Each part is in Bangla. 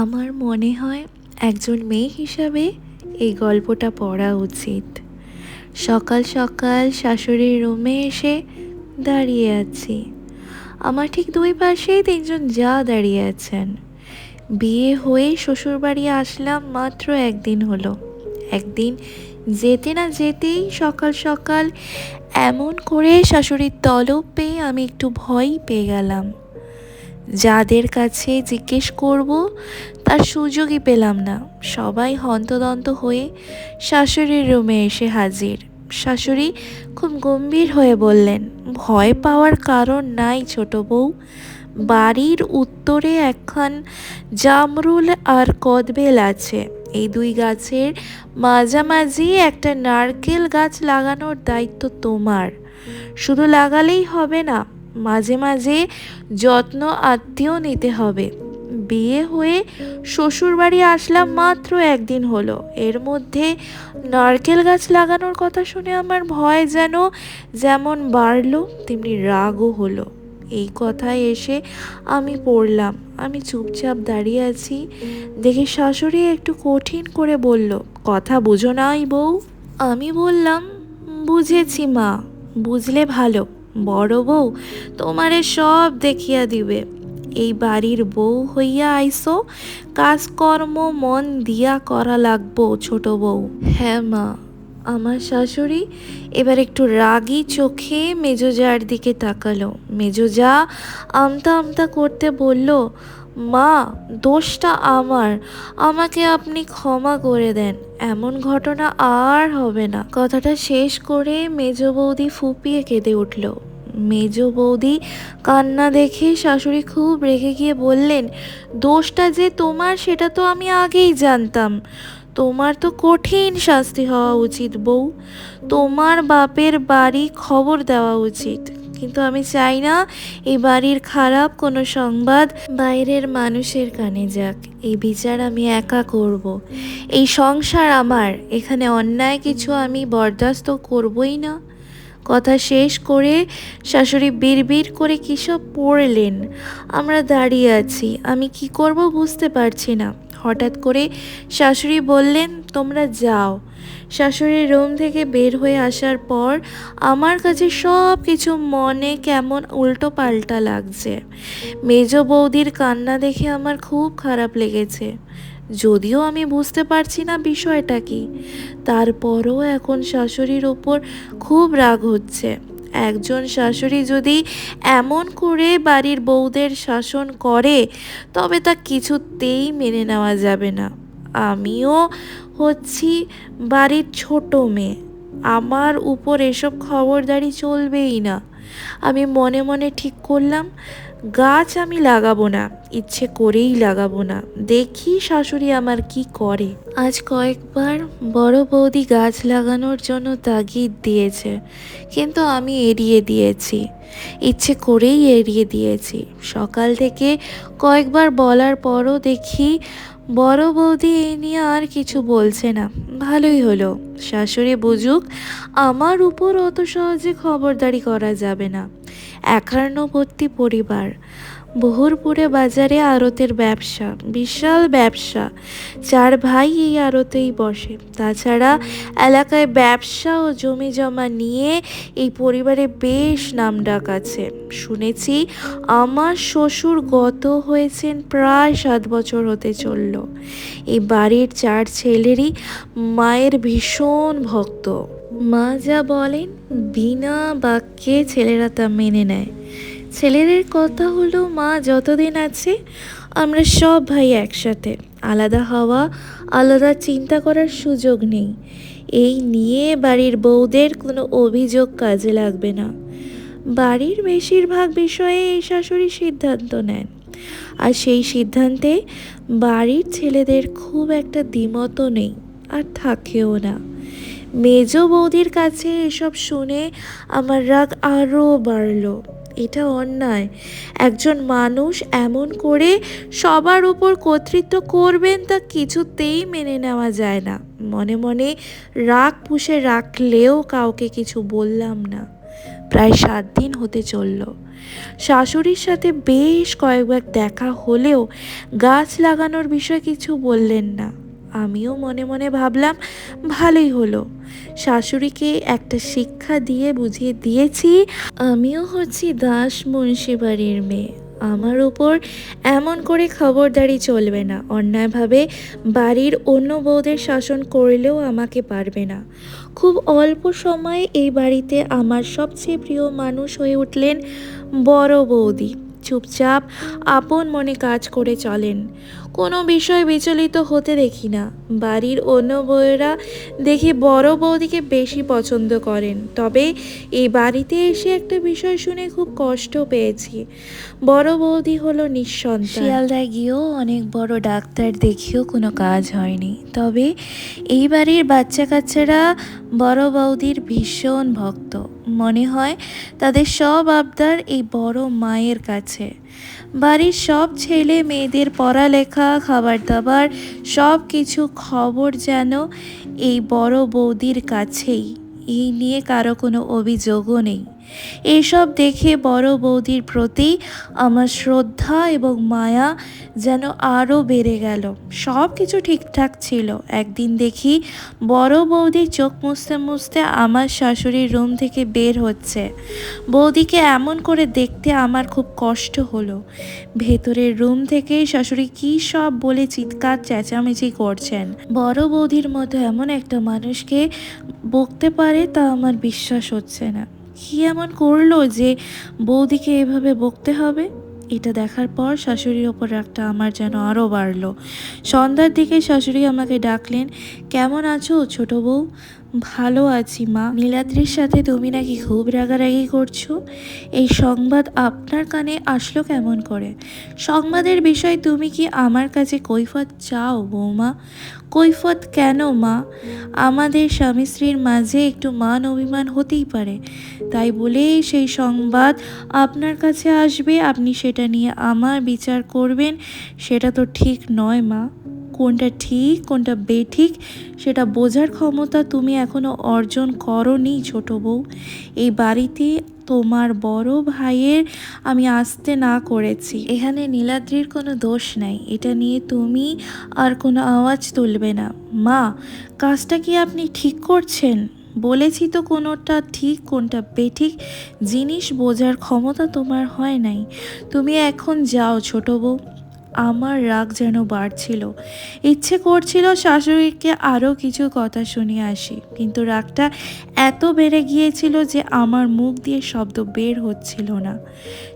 আমার মনে হয় একজন মেয়ে হিসাবে এই গল্পটা পড়া উচিত। সকাল সকাল শাশুড়ির রুমে এসে দাঁড়িয়ে আছি। আমার ঠিক দুই পাশেই তিনজন যা দাঁড়িয়ে আছেন। বিয়ে হয়ে শ্বশুরবাড়ি আসলাম মাত্র একদিন হলো। একদিন যেতে না যেতেই সকাল সকাল এমন করে শাশুড়ির তলব পেয়ে আমি একটু ভয় পেয়ে গেলাম। যাদের কাছে জিজ্ঞেস করব, তার সুযোগই পেলাম না। সবাই হন্তদন্ত হয়ে শাশুড়ির রুমে এসে হাজির। শাশুড়ি খুব গম্ভীর হয়ে বললেন, ভয় পাওয়ার কারণ নাই ছোট বউ। বাড়ির উত্তরে একখান জামরুল আর কদবেল আছে। এই দুই গাছের মাঝামাঝি একটা নারকেল গাছ লাগানোর দায়িত্ব তোমার। শুধু লাগালেই হবে না মাঝে মাঝে যত্ন আত্মীয় নিতে হবে। বিয়ে হয়ে শ্বশুরবাড়ি আসলাম মাত্র একদিন হলো। এর মধ্যে নারকেল গাছ লাগানোর কথা শুনে আমার ভয় যেন যেমন বাড়লো, তেমনি রাগও হলো। এই কথায় এসে আমি পড়লাম। আমি চুপচাপ দাঁড়িয়ে আছি। দেখে শাশুড়ি একটু কঠিন করে বলল, কথা বুঝো নাই বউ। আমি বললাম, বুঝেছি মা, বুঝলে ভালো। বড় বউ, তোমারে সব দেখিয়া দিবে। এই বাড়ির বউ হইয়া আইসো, কাজকর্ম মন দিয়া করা লাগবো ছোট বউ। হ্যাঁ মা, আমার শাশুড়ি এবার একটু রাগি চোখে মেজোজার দিকে তাকালো। মেজোজা আমতা আমতা করতে বলল মা, দোষটা আমার। আমাকে আপনি ক্ষমা করে দেন। এমন ঘটনা আর হবে না। কথাটা শেষ করে মেজ বৌদি ফুপিয়ে কেঁদে উঠল। মেজ বৌদি কান্না দেখে শাশুড়ি খুব রেগে গিয়ে বললেন, দোষটা যে তোমার, সেটা তো আমি আগেই জানতাম। তোমার তো কঠিন শাস্তি হওয়া উচিত বউ। তোমার বাপের বাড়ি খবর দেওয়া উচিত। কিন্তু আমি চাই না এই বাড়ির খারাপ কোনো সংবাদ বাইরের মানুষের কানে যাক। এই বিচার আমি একা করব। এই সংসার আমার। এখানে অন্যায় কিছু আমি বরদাস্ত করবই না। কথা শেষ করে শাশুড়ি বিড়বিড় করে কী সব পড়লেন? আমরা দাঁড়িয়ে আছি। আমি কি করব বুঝতে পারছি না। হঠাৎ করে শাশুড়ি বললেন, তোমরা যাও। শাশুড়ির রুম থেকে বের হয়ে আসার পর আমার কাছে সব কিছু মনে কেমন উল্টো পাল্টা লাগছে। মেজ বৌদির কান্না দেখে আমার খুব খারাপ লেগেছে। যদিও আমি বুঝতে পারছি না বিষয়টা কি। তারপরও এখন শাশুড়ির ওপর খুব রাগ হচ্ছে। একজন শাশুড়ি যদি এমন করে বাড়ির বউদের শাসন করে, তবে তা কিছুতেই মেনে নেওয়া যাবে না। আমিও হচ্ছি বাড়ির ছোট মেয়ে। আমার উপর এসব খবরদারি চলবেই না। আমি মনে মনে ঠিক করলাম, গাছ আমি লাগাবো না, ইচ্ছে করেই লাগাবো না। দেখি শাশুড়ি আমার কি করে। আজ কয়েকবার বড় বৌদি গাছ লাগানোর জন্য তাগিদ দিয়েছে, কিন্তু আমি এড়িয়ে দিয়েছি। ইচ্ছে করেই এড়িয়ে দিয়েছি। সকাল থেকে কয়েকবার বলার পরও দেখি বড় বৌদি এ নিয়ে আর কিছু বলছে না। ভালোই হলো। শাশুড়ি বুঝুক, আমার উপর অত সহজে খবরদারি করা যাবে না। একান্নবর্তী পরিবার। বহুরপুরে বাজারে আড়তের ব্যবসা, বিশাল ব্যবসা। চার ভাই এই আড়তেই বসে। তাছাড়া এলাকায় ব্যবসা ও জমি জমা নিয়ে এই পরিবারে বেশ নাম ডাক আছে। শুনেছি আমার শ্বশুর গত হয়েছেন প্রায় সাত বছর হতে চলল। এই বাড়ির চার ছেলেরই মায়ের ভীষণ ভক্ত। মা যা বলেন, বিনা বাক্যে ছেলেরা তা মেনে নেয়। ছেলেদের কথা হলো, মা যতদিন আছে, আমরা সব ভাই একসাথে। আলাদা হওয়া, আলাদা চিন্তা করার সুযোগ নেই। এই নিয়ে বাড়ির বউদের কোনো অভিযোগ কাজে লাগবে না। বাড়ির বেশিরভাগ বিষয়ে এই শাশুড়ি সিদ্ধান্ত নেন। আর সেই সিদ্ধান্তে বাড়ির ছেলেদের খুব একটা দ্বিমতও নেই, আর থাকেও না। মেজ বৌদির কাছে এসব শুনে আমার রাগ আরও বাড়লো। এটা অন্যায়। একজন মানুষ এমন করে সবার উপর কর্তৃত্ব করবেন তা কিছুতেই মেনে নেওয়া যায় না। মনে মনে রাগ পুষে রাখলেও কাউকে কিছু বললাম না। প্রায় সাত দিন হতে চলল। শাশুড়ির সাথে বেশ কয়েকবার দেখা হলেও গাছ লাগানোর বিষয়ে কিছু বললেন না। আমিও মনে মনে ভাবলাম, ভালোই হলো। শাশুড়িকে একটা শিক্ষা দিয়ে বুঝিয়ে দিয়েছি, আমিও হচ্ছি দাস মুন্সি বাড়ির মেয়ে। আমার উপর এমন করে খবরদারি চলবে না। অন্যায়ভাবে বাড়ির অন্য বউদের শাসন করলেও আমাকে পারবে না। খুব অল্প সময়ে এই বাড়িতে আমার সবচেয়ে প্রিয় মানুষ হয়ে উঠলেন বড় বৌদি। চুপচাপ আপন মনে কাজ করে চলেন। কোনো বিষয় বিচলিত হতে দেখি না। বাড়ির অন্য বউয়েরা দেখি বড় বৌদিকে বেশি পছন্দ করেন। তবে এই বাড়িতে এসে একটা বিষয় শুনে খুব কষ্ট পেয়েছি। বড় বৌদি হলো নিঃসন্তান। শিয়ালদায় গিয়েও অনেক বড় ডাক্তার দেখিয়েও কোনো কাজ হয়নি। তবে এই বাড়ির বাচ্চা কাচ্চারা বড় বৌদির ভীষণ ভক্ত। মনে হয় তাদের সব আবদার এই বড় মায়ের কাছে। বাড়ির সব ছেলে মেয়েদের পড়ালেখা খাবার দাবার সব কিছু খবর যেন এই বড় বৌদির কাছেই। এই নিয়ে কারও কোনো অভিযোগও নেই। এসব দেখে বড় বৌদির প্রতি আমার শ্রদ্ধা এবং মায়া যেন আরও বেড়ে গেল। সব কিছু ঠিকঠাক ছিল। একদিন দেখি বড় বৌদি চোখ মুছতে মুছতে আমার শাশুড়ির রুম থেকে বের হচ্ছে। বৌদিকে এমন করে দেখতে আমার খুব কষ্ট হলো। ভেতরের রুম থেকে শাশুড়ি কী সব বলে চিৎকার, চেঁচামেচি করছেন। বড় বৌদির মতো এমন একটা মানুষকে বকতে পারে তা আমার বিশ্বাস হচ্ছে না। কি এমন করল যে বৌদিকে এভাবে বকতে হবে? এটা দেখার পর শাশুড়ির ওপর রাগটা আমার যেন আরও বাড়লো। সন্ধ্যার দিকে শাশুড়ি আমাকে ডাকলেন, কেমন আছো ছোট বউ? ভালো আছি, মা। নীলাদ্রির সাথে তুমি নাকি খুব রাগারাগি করছ? এই সংবাদ আপনার কানে আসলো কেমন করে? সংবাদের বিষয় তুমি কি আমার কাছে কৈফত চাও, বৌমা? কৈফত কেন, মা? আমাদের স্বামী স্ত্রীর মাঝে একটু মান অভিমান হতেই পারে। তাই বলেই সেই সংবাদ আপনার কাছে আসবে। আপনি সেটা নিয়ে আমার বিচার করবেন, সেটা তো ঠিক নয়, মা। কোনটা ঠিক, কোনটা বেঠিক, সেটা বোঝার ক্ষমতা তুমি এখনও অর্জন করনি ছোট বউ। এই বাড়িতে তোমার বড় ভাইয়ের আমি আসতে না করেছি। এখানে নীলাদ্রির কোনো দোষ নাই, এটা নিয়ে তুমি আর কোনো আওয়াজ তুলবে না। মা, কাজটা কি আপনি ঠিক করছেন? বলেছি তো কোনোটা ঠিক, কোনটা বেঠিক, জিনিস বোঝার ক্ষমতা তোমার হয় নাই। তুমি এখন যাও ছোট বউ। আমার রাগ যেন বাড়ছিল। ইচ্ছে করছিল শাশুড়িকে আরও কিছু কথা শুনিয়ে আসি, কিন্তু রাগটা এত বেড়ে গিয়েছিল যে আমার মুখ দিয়ে শব্দ বের হচ্ছিল না।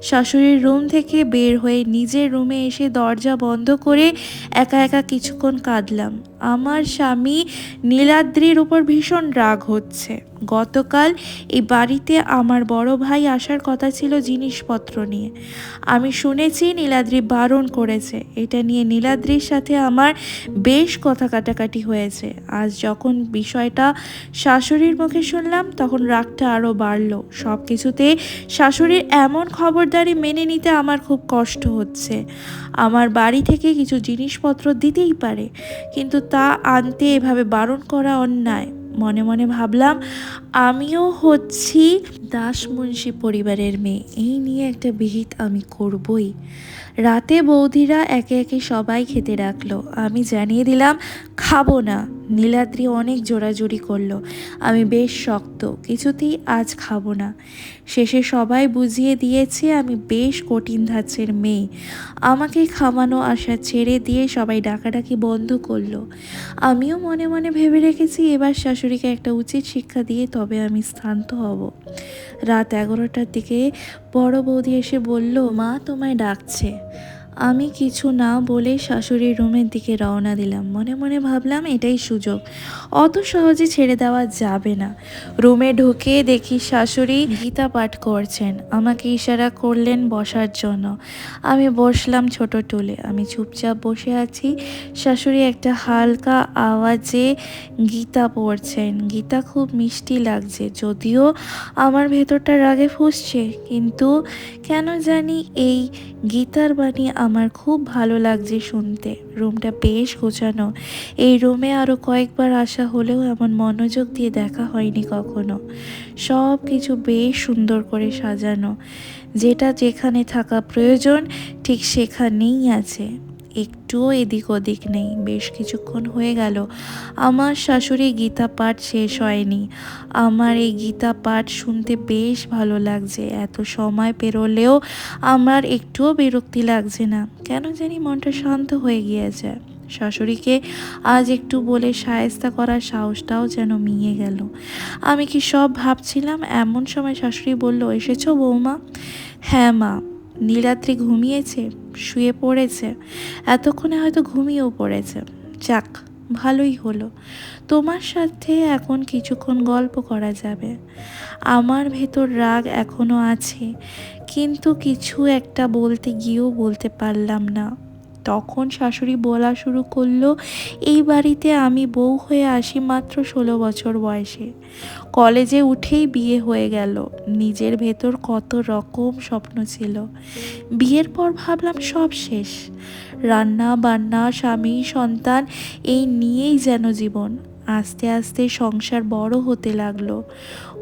শাশুড়ির রুম থেকে বের হয়ে নিজের রুমে এসে দরজা বন্ধ করে একা একা কিছুক্ষণ কাঁদলাম। আমার স্বামী নীলাদ্রির উপর ভীষণ রাগ হচ্ছে। গতকাল এই বাড়িতে আমার বড় ভাই আসার কথা ছিল জিনিসপত্র নিয়ে। আমি শুনেছি নীলাদ্রি বারণ করেছে। এটা নিয়ে নীলাদ্রির সাথে আমার বেশ কথা কাটাকাটি হয়েছে। আজ যখন বিষয়টা শাশুড়ির মুখে শুনলাম, তখন রাগটা আরও বাড়ল। সব কিছুতে শাশুড়ির এমন খবরদারি মেনে নিতে আমার খুব কষ্ট হচ্ছে। আমার বাড়ি থেকে কিছু জিনিসপত্র দিতেই পারে। কিন্তু তা আনতে এভাবে বারণ করা অন্যায়। মনে মনে ভাবলাম, আমিও হচ্ছি দাস মুন্সি পরিবারের মেয়ে। এই নিয়ে একটা বিহিত আমি করবই। রাতে বৌদিরা একে একে সবাই খেতে রাখল। আমি জানিয়ে দিলাম, খাব না। নীলাদ্রি অনেক জোরাজুরি করল। আমি বেশ শক্ত, কিছুতেই আজ খাব না। শেষে সবাই বুঝিয়ে দিয়েছে আমি বেশ কঠিন ধাঁচের মেয়ে। আমাকে খামানো আসা ছেড়ে দিয়ে সবাই ডাকাডাকি বন্ধ করল। আমিও মনে মনে ভেবে রেখেছি এবার শাশুড়িকে একটা উচিত শিক্ষা দিয়ে তবে আমি স্থান্ত হব। রাত এগারোটার দিকে বড় বৌদি এসে বলল, মা তোমায় ডাকছে। আমি কিছু না বলে শাশুড়ির রুমের দিকে রওনা দিলাম। মনে মনে ভাবলাম এটাই সুযোগ। অত সহজে ছেড়ে দেওয়া যাবে না। রুমে ঢুকে দেখি শাশুড়ি গীতা পাঠ করছেন। আমাকে ইশারা করলেন বসার জন্য। আমি বসলাম ছোট টুলে। আমি চুপচাপ বসে আছি। শাশুড়ি একটা হালকা আওয়াজে গীতা পড়ছেন। গীতা খুব মিষ্টি লাগছে। যদিও আমার ভেতরটা রাগে ফুসছে, কিন্তু কেন জানি এই গীতার বাণী আমার খুব ভালো লাগছে শুনতে। রুমটা বেশ গোছানো। এই রুমে আরও কয়েকবার আসা হলেও এমন মনোযোগ দিয়ে দেখা হয়নি কখনো। সব কিছু বেশ সুন্দর করে সাজানো। যেটা যেখানে থাকা প্রয়োজন, ঠিক সেখানেই আছে। একটুও এদিক ওদিক নেই। বেশ কিছুক্ষণ হয়ে গেল। আমার শাশুড়ি গীতা পাঠ শেষ হয়নি। আমার এই গীতা পাঠ শুনতে বেশ ভালো লাগছে। এত সময় পেরোলেও আমার একটুও বিরক্তি লাগছে না। কেন জানি মনটা শান্ত হয়ে গিয়েছে। শাশুড়িকে আজ একটু বলে সায়স্তা করার সাহসটাও যেন মিয়ে গেল। আমি কি সব ভাবছিলাম? এমন সময় শাশুড়ি বলল, এসেছ বৌমা? হ্যাঁ মা। নীলাদ্রি ঘুমিয়েছে, শুয়ে পড়েছে। এতক্ষণে হয়তো ঘুমিয়েও পড়েছে। যাক, ভালোই হলো। তোমার সাথে এখন কিছুক্ষণ গল্প করা যাবে। আমার ভেতর রাগ এখনও আছে, কিন্তু কিছু একটা বলতে গিয়েও বলতে পারলাম না। তখন শাশুড়ি বলা শুরু করল, এই বাড়িতে আমি বউ হয়ে আসি মাত্র ষোলো বছর বয়সে। কলেজে উঠেই বিয়ে হয়ে গেল। নিজের ভেতর কত রকম স্বপ্ন ছিল। বিয়ের পর ভাবলাম সব শেষ। রান্না বান্না, স্বামী, সন্তান, এই নিয়েই যেন জীবন। আস্তে আস্তে সংসার বড় হতে লাগল।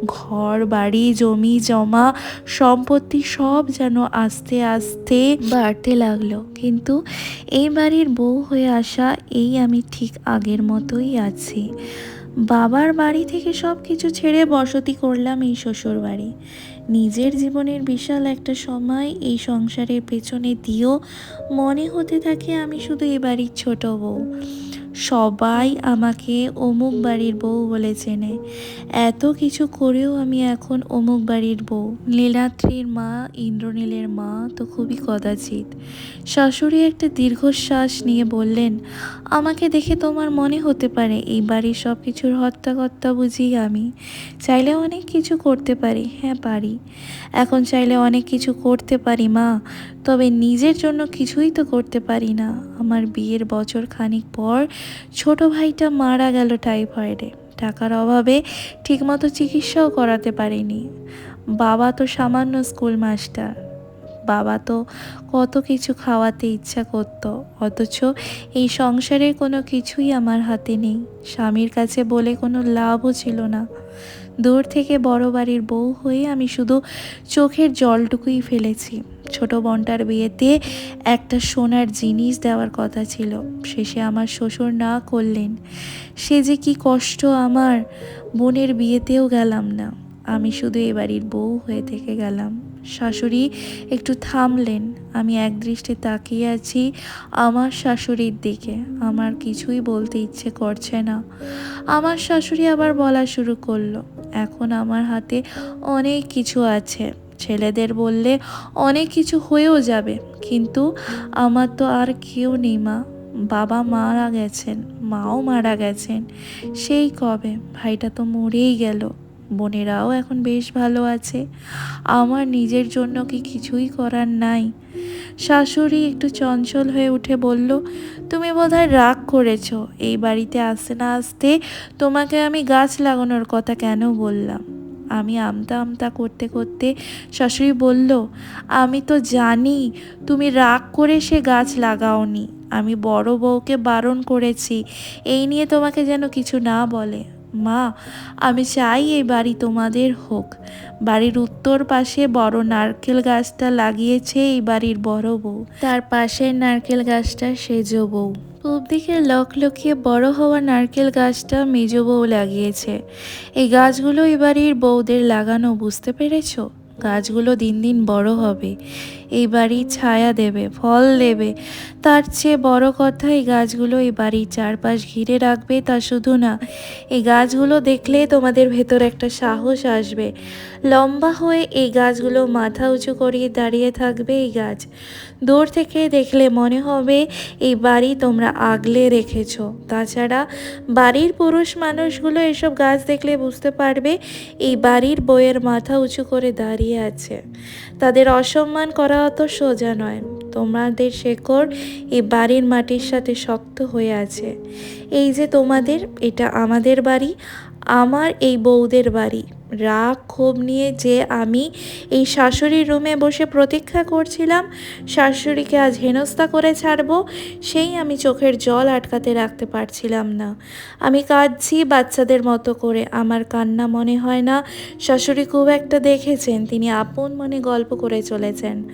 ঘর, বাড়ি, জমি, জমা, সম্পত্তি সব যেন আস্তে আস্তে বাড়তে লাগল। কিন্তু এই বাড়ির বউ হয়ে আসা এই আমি ঠিক আগের মতোই আছি। বাবার বাড়ি থেকে সব কিছু ছেড়ে বসতি করলাম এই শ্বশুর বাড়ি নিজের জীবনের বিশাল একটা সময় এই সংসারের পেছনে দিয়েও মনে হতে থাকে আমি শুধু এ বাড়ির ছোট বউ। সবাই আমাকে অমুক বাড়ির বউ বলে চেনে। এত কিছু করেও আমি এখন অমুক বাড়ির বউ। নীলাত্রীর মা, ইন্দ্রনীলের মা তো খুবই কদাচিৎ। শাশুড়ি একটা দীর্ঘশ্বাস নিয়ে বললেন, আমাকে দেখে তোমার মনে হতে পারে এই বাড়ির সব কিছুর হত্যাকর্তা বুঝি আমি। চাইলে অনেক কিছু করতে পারি। হ্যাঁ পারি। এখন চাইলে অনেক কিছু করতে পারি, মা। তবে নিজের জন্য কিছুই তো করতে পারি না। আমার বিয়ের বছর খানিক পর ছোট ভাইটা মারা গেল টাইফয়েডে। টাকার অভাবে ঠিকমতো চিকিৎসাও করাতে পারিনি। বাবা তো সামান্য স্কুল মাস্টার। বাবা তো কত কিছু খাওয়াতে ইচ্ছা করত। অথচ এই সংসারে কোনো কিছুই আমার হাতে নেই। স্বামীর কাছে বলে কোনো লাভও ছিল না। দূর থেকে বড় বাড়ির বউ হয়ে আমি শুধু চোখের জলটুকুই ফেলেছি। ছোট বোনটার বিয়েতে একটা সোনার জিনিস দেওয়ার কথা ছিল। শেষে আমার শ্বশুর না করলেন। সে যে কি কষ্ট আমার বোনের বিয়েতেও গেলাম না। আমি শুধু এ বাড়ির বউ হয়ে থেকে গেলাম। শাশুড়ি, একটু থামলেন। আমি একদৃষ্টে তাকিয়ে আছি আমার শাশুড়ির দিকে। আমার কিছুই বলতে ইচ্ছে করছে না। আমার শাশুড়ি আবার বলা শুরু করল, এখন আমার হাতে অনেক কিছু আছে। ছেলেদের বললে অনেক কিছু হয়েও যাবে। কিন্তু আমার তো আর কেউ নেই মা। বাবা মারা গেছেন, মাও মারা গেছেন। সেই কবে? ভাইটা তো মরেই গেল। বোনেরাও এখন বেশ ভালো আছে। আমার নিজের জন্য কি কিছুই করার নাই। শাশুড়ি একটু চঞ্চল হয়ে উঠে বলল, তুমি বোধহয় রাগ করেছ। এই বাড়িতে আসতে না আসতে তোমাকে আমি গাছ লাগানোর কথা কেন বললাম? আমি আমতা আমতা করতে করতে শাশুড়ি বলল, আমি তো জানি তুমি রাগ করে সে গাছ লাগাওনি। আমি বড় বউকে বারণ করেছি। এই নিয়ে তোমাকে যেন কিছু না বলে। মা আমি চাই এই বাড়ি তোমাদের হোক। বাড়ির উত্তর পাশে বড় নারকেল গাছটা লাগিয়েছে এই বাড়ির বড় বউ। তার পাশের নারকেল গাছটা সেজ বউ। পূব দিকে লক লকিয়ে বড় হওয়া নারকেল গাছটা মেজ বউ লাগিয়েছে। এই গাছগুলো এই বাড়ির বউদের লাগানো বুঝতে পেরেছ? গাছগুলো দিন দিন বড় হবে। এই বাড়ি ছায়া দেবে, ফল দেবে। তার চেয়ে বড় কথা, এই গাছগুলো এই বাড়ির চারপাশ ঘিরে রাখবে তা শুধু না, এই গাছগুলো দেখলে তোমাদের ভেতর একটা সাহস আসবে। লম্বা হয়ে এই গাছগুলো মাথা উঁচু করিয়ে দাঁড়িয়ে থাকবে এই গাছ। দূর থেকে দেখলে মনে হবে এই বাড়ি তোমরা আগলে রেখেছ। তাছাড়া বাড়ির পুরুষ মানুষগুলো এসব গাছ দেখলে বুঝতে পারবে, এই বাড়ির বইয়ের মাথা উঁচু করে দাঁড়িয়ে আছে। তাদের অসম্মান করা অত সোজা নয়, তোমাদের শেকড় এই বাড়ির মাটির সাথে শক্ত হয়ে আছে। এই যে তোমাদের, এটা আমাদের বাড়ি আমার এই বউদের বাড়ি। রাগ, ক্ষোভ নিয়ে যে আমি এই শাশুড়ির রুমে বসে প্রতীক্ষা করছিলাম, শাশুড়িকে আজ হেনস্থা করে ছাড়বো, সেই আমি চোখের জল আটকাতে রাখতে পারছিলাম না। আমি কাঁদছি বাচ্চাদের মতো করে, আমার কান্না মনে হয় না, শাশুড়ি খুব একটা দেখেছেন, তিনি আপন মনে গল্প করে চলেছেন।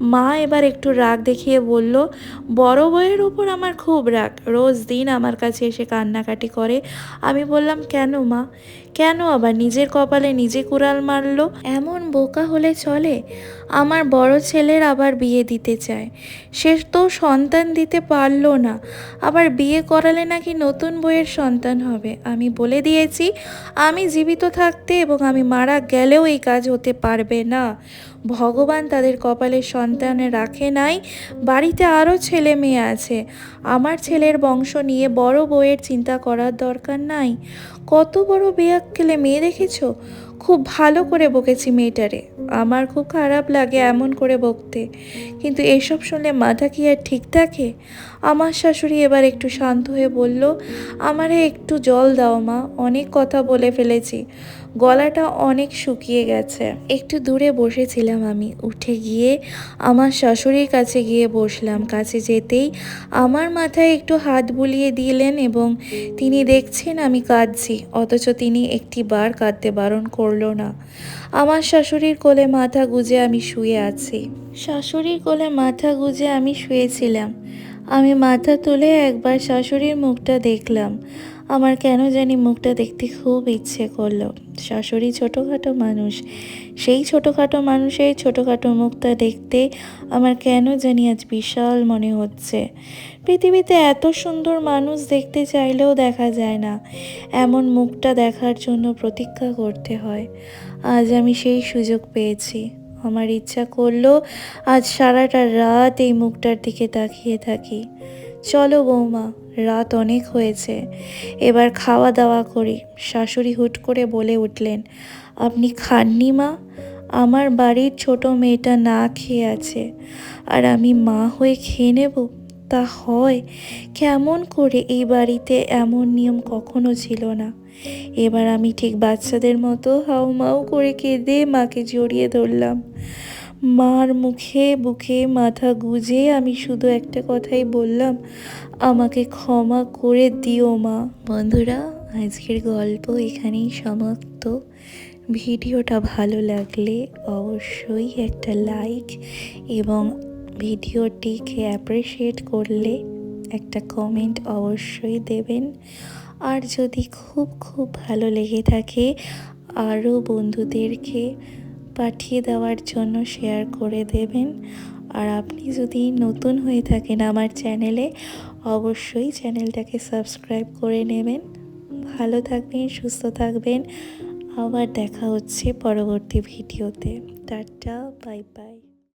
মা এবার একটু রাগ দেখিয়ে বলল, বড় বউয়ের উপর আমার খুব রাগ, রোজ দিন আমার কাছে এসে কান্নাকাটি করে। আমি বললাম, কেন মা? 음 কেন আবার নিজের কপালে নিজে কুড়াল মারলো? এমন বোকা হলে চলে। আমার বড় ছেলের আবার বিয়ে দিতে চায়। সে তো সন্তান দিতে পারল না। আবার বিয়ে করালে নাকি নতুন বইয়ের সন্তান হবে। আমি বলে দিয়েছি, আমি জীবিত থাকতে এবং আমি মারা গেলেও এই কাজ হতে পারবে না। ভগবান তাদের কপালে সন্তানে রাখে নাই। বাড়িতে আরও ছেলে মেয়ে আছে। আমার ছেলের বংশ নিয়ে বড় বইয়ের চিন্তা করার দরকার নাই। কত বড় বেয়াক্কেলে মেয়ে দেখেছ? খুব ভালো করে বকেছি মেয়েটারে। আমার খুব খারাপ লাগে এমন করে বকতে। কিন্তু এসব শুনলে মাথা কি আর ঠিক থাকে? আমার শাশুড়ি এবার একটু শান্ত হয়ে বলল, আমারে একটু জল দাও মা, অনেক কথা বলে ফেলেছি। গলাটা অনেক শুকিয়ে গেছে। একটু দূরে বসেছিলাম আমি। উঠে গিয়ে আমার শাশুড়ির কাছে গিয়ে বসলাম। কাছে যেতেই আমার মাথায় একটু হাত বুলিয়ে দিলেন এবং তিনি দেখছেন আমি কাঁদছি, অথচ তিনি একটি বার কাঁদতে বারণ করল না। আমার শাশুড়ির কোলে মাথা গুজে আমি শুয়ে আছি। শাশুড়ির কোলে মাথা গুজে আমি শুয়েছিলাম। আমি মাথা তুলে একবার শাশুড়ির মুখটা দেখলাম। আমার কেন জানি মুখটা দেখতে খুব ইচ্ছে করল। শাশুড়ি ছোটোখাটো মানুষ। সেই ছোটোখাটো মানুষের ছোটোখাটো মুখটা দেখতে আমার কেন জানি আজ বিশাল মনে হচ্ছে। পৃথিবীতে এত সুন্দর মানুষ দেখতে চাইলেও দেখা যায় না। এমন মুখটা দেখার জন্য প্রতীক্ষা করতে হয়। আজ আমি সেই সুযোগ পেয়েছি। আমার ইচ্ছা করল আজ সারাটা রাত এই মুখটার দিকে তাকিয়ে থাকি। চলো বৌমা, রাত অনেক হয়েছে। এবার খাওয়া দাওয়া করি। শাশুড়ি হুট করে বলে উঠলেন, আপনি খাননি মা? আমার বাড়ির ছোট মেয়েটা না খেয়ে আছে। আর আমি মা হয়ে খেয়ে নেব? তা হয়। কেমন করে এই বাড়িতে এমন নিয়ম কখনো ছিল না? এবার আমি ঠিক বাচ্চাদের মতো হাউমাউ করে কেঁদে মাকে জড়িয়ে ধরলাম। মার মুখে বুকে মাথা গুজে আমি শুধু একটা কথাই বললাম, আমাকে ক্ষমা করে দিও মা। বন্ধুরা, আজকের গল্প এখানেই সমাপ্ত। ভিডিওটা ভালো লাগলে অবশ্যই একটা লাইক এবং ভিডিওটিকে অ্যাপ্রিসিয়েট করলে একটা কমেন্ট অবশ্যই দেবেন। আর যদি খুব খুব ভালো লেগে থাকে, আরও বন্ধুদেরকে পাঠিয়ে দেওয়ার জন্য শেয়ার করে দেবেন। আর আপনি যদি নতুন হয়ে থাকেন আমার চ্যানেলে অবশ্যই চ্যানেলটাকে সাবস্ক্রাইব করে নেবেন। ভালো থাকবেন, সুস্থ থাকবেন। আবার দেখা হচ্ছে পরবর্তী ভিডিওতে। Tata bye bye